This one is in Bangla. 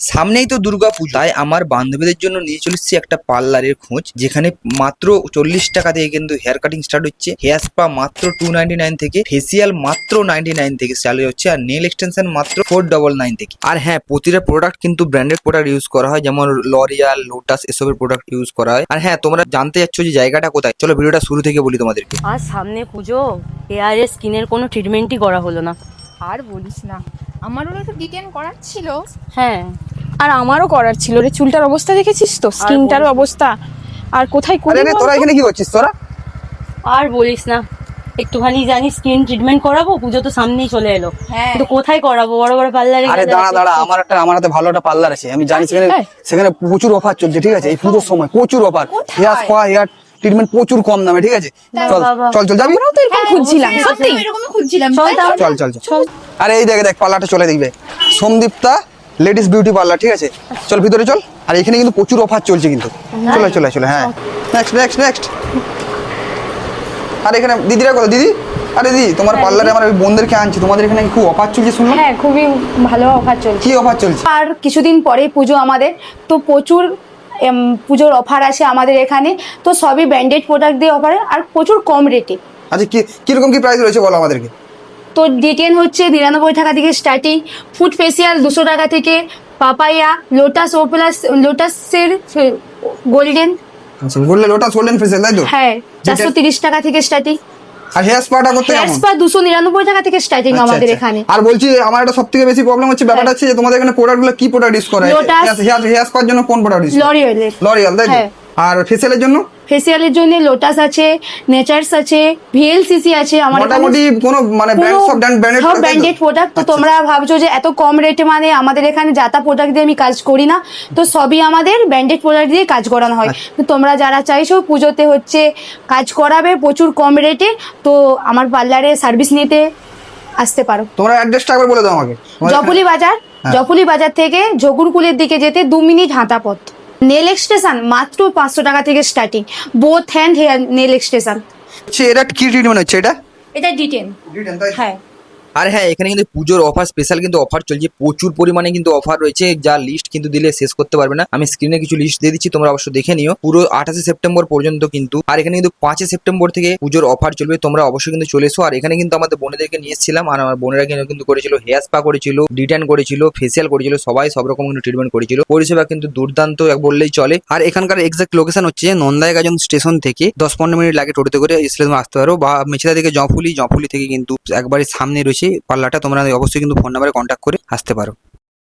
সামনেই তো দুর্গা পুজো তাই আমার বান্ধবীদের জন্য নিয়ে চলে এসেছি একটা পার্লারের খোঁজ যেখানে মাত্র চল্লিশ টাকা থেকে কিন্তু হেয়ার কাটিং স্টার্ট হচ্ছে। হেয়ার স্পা মাত্র টু নাইনটি নাইন থেকে ফেসিয়াল মাত্র নাইনটি নাইন থেকে চালু হচ্ছে আর নেল এক্সটেনশন মাত্র ফোর ডবল নাইন থেকে। আর হ্যাঁ প্রতিটা প্রোডাক্ট কিন্তু ব্র্যান্ডেড প্রোডাক্ট ইউজ করা হয় যেমন লরিয়াল লোটাস এসবের প্রোডাক্ট ইউজ করা হয়। আর হ্যাঁ তোমরা জানতে চাচ্ছ যে জায়গাটা কোথায়? চলো ভিডিওটা শুরু থেকে বলি তোমাদেরকে। আর সামনে পুজো হেয়ারে স্কিনের কোনো ট্রিটমেন্টই করা হলো না। আর বলিস না আমারও একটু ডিটেন করার ছিল। হ্যাঁ। আর আমারও করার ছিল রে। চুলটার অবস্থা দেখেছিস তো? স্কিনটার অবস্থা। আর কোথায় করি তোরা এখানে কি করছিস? তোরা? আর বলিস না। একটুখানি জানি স্কিন ট্রিটমেন্ট করাবো? পুজো তো সামনেই চলে এলো। হ্যাঁ। কিন্তু কোথায় করাবো? বড় বড় পার্লারে আরে দাঁড়া দাঁড়া আমার একটা আমার হাতে ভালো একটা পার্লার আছে। আমি জানি সেখানে সেখানে প্রচুর অফার চলছে ঠিক আছে? এই পুজোর সময় প্রচুর offer hair spa hair treatment প্রচুর কম দামে ঠিক আছে? চল। চল চল যাবি? তো এরকম খুঁজছিলাম সত্যি? এরকমই খুঁজছিলাম চল চল। চল চল। আরে এই দেখে দেখ পার্লারটা চলে দেখবে। সোমদীপ্তা লেডিস বিউটি পার্লার ঠিক আছে? চল ভিতরে চল। আর এখানে কিন্তু প্রচুর অফার চলছে কিন্তু। চলে চলে চলে হ্যাঁ। নেক্সট নেক্সট নেক্সট আর এখানে দিদিরা কথা দিদি? আরে দিদি তোমার পার্লারে আমার ওই বোনদেরকে আনছি। তোমাদের এখানে কি খুব অফার চলছে শুনলাম? হ্যাঁ খুবই ভালো অফার চলছে। কি অফার চলছে? আর কিছুদিন পরে পুজো আমাদের। তো প্রচুর পুজোর অফার আছে আমাদের এখানে। তো সবই ব্র্যান্ডেড প্রোডাক্ট দিয়ে অফার আর প্রচুর কম রেটে আচ্ছা কি কীরকম কি প্রাইস রয়েছে বলো আমাদেরকে? তো ডিটেন হচ্ছে নিরানব্বই টাকা থেকে স্টার্টিং ফুড ফেসিয়াল দুশো টাকা থেকে পাপাইয়া লোটাস ও প্লাস লোটাসের গোল্ডেন আচ্ছা বললে লোটাস গোল্ডেন ফেসিয়াল তাই তো? হ্যাঁ চারশো তিরিশ টাকা থেকে স্টার্টিং আর হেয়ার স্পাটা করতে হেয়ার স্পা দুশো নিরানব্বই টাকা থেকে স্টার্টিং আচ্ছা, আমাদের আচ্ছা। এখানে। আর বলছি আমার একটা বেশি প্রবলেম হচ্ছে ব্যাপারটা হচ্ছে যে তোমাদের এখানে কি প্রোডাক্ট ইউজ করা হয়? হেয়ার হেয়ার স্পার জন্য কোন প্রোডাক্ট ইউজ লরিয়াল তাই হ্যাঁ। আর ফেসিয়ালের জন্য? ফেসিয়ালের জন্য লোটাস আছে নেচার্স আছে ভিএলসিসি আছে আমার মোটামুটি কোনো মানে ব্র্যান্ড সব ব্র্যান্ডেড সব ব্র্যান্ডেড প্রোডাক্ট তো তোমরা ভাবছ যে এত কম রেটে মানে আমাদের এখানে যাতা প্রোডাক্ট দিয়ে আমি কাজ করি না তো সবই আমাদের ব্র্যান্ডেড প্রোডাক্ট দিয়ে কাজ করানো হয়। আচ্ছা। তো তোমরা যারা চাইছো পুজোতে হচ্ছে কাজ করাবে প্রচুর কম রেটে তো আমার পার্লারে সার্ভিস নিতে আসতে পারো। তোমরা অ্যাড্রেসটা একবার বলে দাও আমাকে। জপুলি বাজার হ্যাঁ। জপুলি বাজার থেকে জগুরকুলের দিকে যেতে দু মিনিট হাঁটা পথ নেল এক্সটেশন মাত্র পাঁচশো টাকা থেকে starting both hand hair nail extension এটা কি ট্রিটমেন্ট হচ্ছে এটা? এটা ডিটেন হ্যাঁ। আর হ্যাঁ এখানে কিন্তু পুজোর অফার স্পেশাল কিন্তু অফার চলছে। প্রচুর পরিমাণে কিন্তু অফার রয়েছে। যা লিস্ট কিন্তু দিলে শেষ করতে পারবে না। আমি স্ক্রিনে কিছু লিস্ট দিয়ে দিচ্ছি, তোমরা অবশ্যই দেখে নিও। পুরো আঠাশে সেপ্টেম্বর পর্যন্ত কিন্তু, আর এখানে কিন্তু পাঁচে সেপ্টেম্বর থেকে পুজোর অফার চলবে। তোমরা অবশ্যই কিন্তু চলে এসো। আর এখানে কিন্তু আমাদের বোনেদেরকে নিয়ে এসেছিলাম। আর আমার বোনেরা কিন্তু করেছিল হেয়ার স্পা করেছিল ডিটান করেছিল ফেসিয়াল করেছিল, সবাই সব রকম কিন্তু ট্রিটমেন্ট করেছিল। পরিষেবা কিন্তু দুর্দান্ত, এক বললেই চলে। আর এখানকার এক্সাক্ট লোকেশন হচ্ছে নন্দাইগাজন স্টেশন থেকে দশ পনেরো মিনিট লাগে টোটোতে করে ইসলাম আসতে পারো। বা মেছেদা থেকে জফুলি জঁফুলি থেকে কিন্তু একবারে সামনে রয়েছে। পার্লারটা তোমরা অবশ্যই কিন্তু ফোন নাম্বারে কন্ট্যাক্ট করে আসতে পারো।